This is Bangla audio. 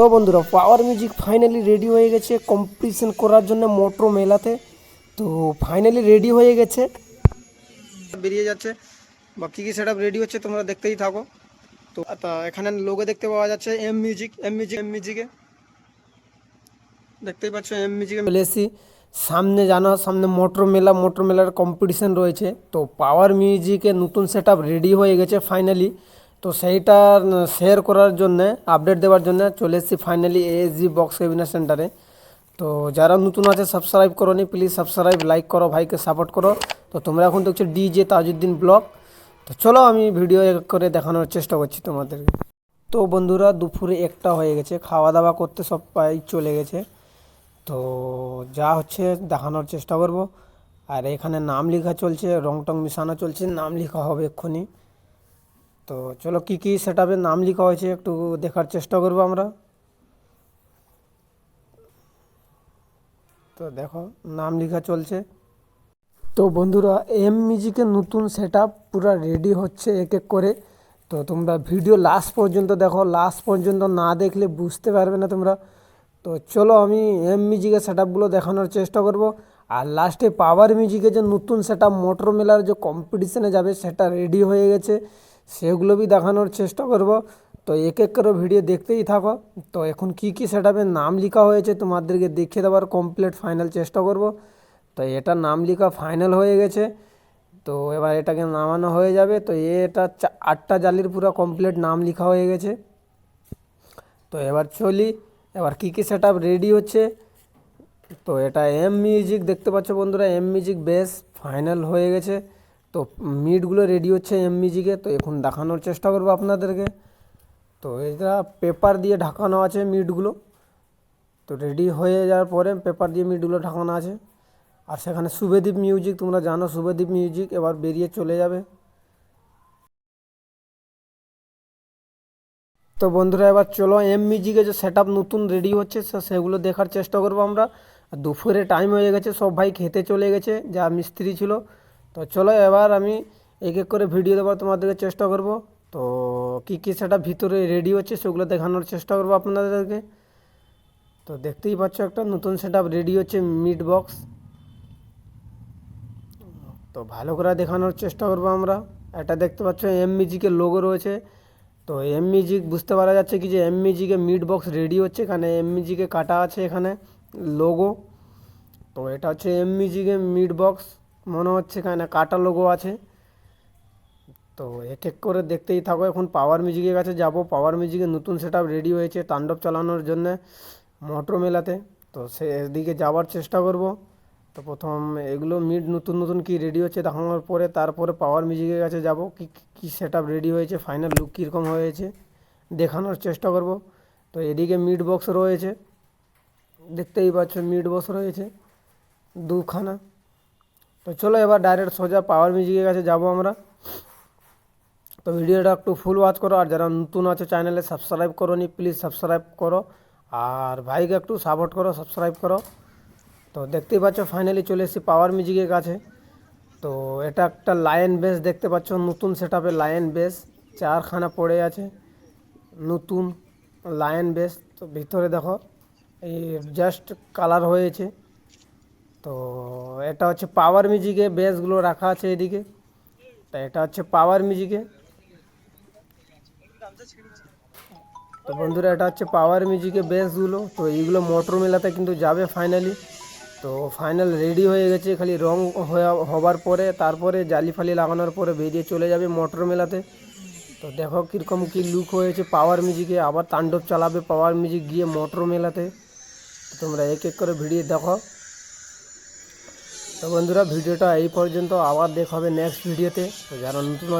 তো বন্ধুরা পাওয়ার মিউজিক ফাইনালি রেডি হয়ে গেছে। কম্পিটিশন করার জন্য মোটর মেলাতে। তো ফাইনালি রেডি হয়ে গেছে। বেরিয়ে যাচ্ছে। বা কী কী সেট রেডি হচ্ছে তোমরা দেখতেই থাকো। তো তা এখানে লোগো দেখতে পাওয়া যাচ্ছে M music M music M মিউজিকে দেখতেই পাচ্ছ এম মিউজিকে চলে এসেছি সামনে জানো সামনে মোটর মেলা মোটর মেলার কম্পিটিশন রয়েছে। তো পাওয়ার মিউজিকে নতুন সেট রেডি হয়ে গেছে ফাইনালি তো সেইটা শেয়ার করার জন্য আপডেট দেওয়ার জন্য চলে এসেছি ফাইনালি এএসজি বক্স কেবিনার সেন্টারে তো যারা নতুন আছে সাবস্ক্রাইব করো নি প্লিজ সাবস্ক্রাইব লাইক করো, ভাইকে সাপোর্ট করো। তো তোমরা এখন দেখছ ডিজে তাজউদ্দিন ব্লগ তো চলো আমি ভিডিও করে দেখানোর চেষ্টা করছি তোমাদেরকে তো বন্ধুরা, দুপুরে একটা হয়ে গেছে খাওয়া দাওয়া করতে সব সবাই চলে গেছে। তো যা হচ্ছে, দেখানোর চেষ্টা করব। আর এখানে নাম লেখা চলছে রং টং মিশানো চলছে, নাম লেখা হবে এক্ষুনি। তো চলো কী কী সেটাপে নাম লেখা হয়েছে একটু দেখার চেষ্টা করব আমরা। তো দেখো, নাম লেখা চলছে। তো বন্ধুরা এম মিউজিকের নতুন সেট পুরো রেডি হচ্ছে এক এক করে। তো তোমরা ভিডিও লাস্ট পর্যন্ত দেখো লাস্ট পর্যন্ত না দেখলে বুঝতে পারবে না তোমরা। তো চলো আমি এম মিউজিকের সেট দেখানোর চেষ্টা করব। আর লাস্টে পাওয়ার মিউজিকের যে নতুন সেট মোটর মেলার যে কম্পিটিশনে যাবে, সেটা রেডি হয়ে গেছে। সেগুলো বি দেখানোর চেষ্টা করব। তো এক এক করে ভিডিও দেখতেই থাকো। তো এখন কি কি সেট নাম লেখা হয়েছে তোমাদেরকে দেখিয়ে দেওয়ার কমপ্লিট ফাইনাল চেষ্টা করব। তো এটা নাম লেখা ফাইনাল হয়ে গেছে। তো এবার এটাকে নামানো হয়ে যাবে। তো এটা আটটা জালির পুরো কমপ্লিট নাম লেখা হয়ে গেছে। তো এবার চলি। এবার কী কী সেট রেডি হচ্ছে? তো এটা এম মিউজিক দেখতে পাচ্ছ বন্ধুরা। এম মিউজিক বেশ ফাইনাল হয়ে গেছে। তো মিটগুলো রেডি হচ্ছে এম মিউজিকে তো এখন দেখানোর চেষ্টা করব আপনাদেরকে। তো এটা পেপার দিয়ে ঢাকানো আছে মিটগুলো। তো রেডি হয়ে যাওয়ার পরে পেপার দিয়ে মিটগুলো ঢাকানো আছে। আর সেখানে শুভদীপ মিউজিক তোমরা জানো শুভদীপ মিউজিক এবার বেরিয়ে চলে যাবে। তো বন্ধুরা, এবার চলো এম মিউজিকে যে সেট নতুন রেডি হচ্ছে সেগুলো দেখার চেষ্টা করব আমরা। দুপুরে টাইম হয়ে গেছে, সব ভাই খেতে চলে গেছে, যা মিস্ত্রি ছিল। তো চলো এবার আমি এক এক করে ভিডিও দেওয়ার তোমাদেরকে চেষ্টা করব। তো কী কী সেটা ভিতরে রেডি হচ্ছে সেগুলো দেখানোর চেষ্টা করব আপনাদেরকে। তো দেখতেই পাচ্ছ একটা নতুন সেট রেডি হচ্ছে মিট বক্স তো ভালো করে দেখানোর চেষ্টা করব আমরা। এটা দেখতে পাচ্ছ এম মিউজিকের লোগো রয়েছে। তো এম মিউজিক বুঝতে পারা যাচ্ছে কি যে এম মিউজিকে মিট বক্স রেডি হচ্ছে। এখানে এম মিউজিকে কাটা আছে এখানে লোগো তো এটা হচ্ছে এম মিউজিকে মিট বক্স মনে হচ্ছে এখানে কাটা লোগো আছে। তো এক এক করে দেখতেই থাকো, এখন পাওয়ার মিউজিকের কাছে যাব। পাওয়ার মিউজিকের নতুন সেট রেডি হয়েছে তাণ্ডব চালানোর জন্য মোটর মেলাতে। তো সে দিকে যাওয়ার চেষ্টা করব। তো প্রথম এগুলো মিড নতুন নতুন কি রেডি হচ্ছে দেখানোর পরে তারপরে পাওয়ার মিউজিকের কাছে যাব। কি কি সেট রেডি হয়েছে ফাইনাল লুক কীরকম হয়েছে দেখানোর চেষ্টা করব। তো এদিকে মিড বক্স রয়েছে, দেখতেই পাচ্ছ মিড বক্স রয়েছে। দুখানা। তো চলো এবার ডাইরেক্ট সোজা পাওয়ার মিউজিকের কাছে যাব আমরা। তো ভিডিওটা একটু ফুল ওয়াচ করো, আর যারা নতুন আছে চ্যানেলে সাবস্ক্রাইব করো নি প্লিজ সাবস্ক্রাইব করো। আর ভাইকে একটু সাপোর্ট করো সাবস্ক্রাইব করো। তো দেখতেই পাচ্ছ ফাইনালি চলে এসেছি পাওয়ার মিউজিকের কাছে। তো এটা একটা লায়ন বেস দেখতে পাচ্ছ, নতুন সেট আপে লায়ন বেস চারখানা পড়ে আছে, নতুন লায়ন বেস তো ভিতরে দেখো, এই জাস্ট কালার হয়েছে। তো এটা হচ্ছে পাওয়ার মিউজিকে বেসগুলো রাখা আছে এদিকে। তা এটা হচ্ছে পাওয়ার মিউজিকে তো বন্ধুরা, এটা হচ্ছে পাওয়ার মিউজিকে বেসগুলো তো এইগুলো মোটর মেলাতে কিন্তু যাবে ফাইনালি তো ফাইনাল রেডি হয়ে গেছে, খালি রং হবার পরে, তারপরে জালি ফালি লাগানোর পরে বেরিয়ে চলে যাবে মোটর মেলাতে। তো দেখো কীরকম কী লুক হয়েছে পাওয়ার মিউজিকে আবার তাণ্ডব চালাবে পাওয়ার মিউজিক গিয়ে মোটর মেলাতে। তোমরা এক এক করে ভিডিও দেখো। তো বন্ধুরা ভিডিওটা এই পর্যন্ত। আবার দেখা হবে নেক্সট ভিডিওতে। তো যারা নতুন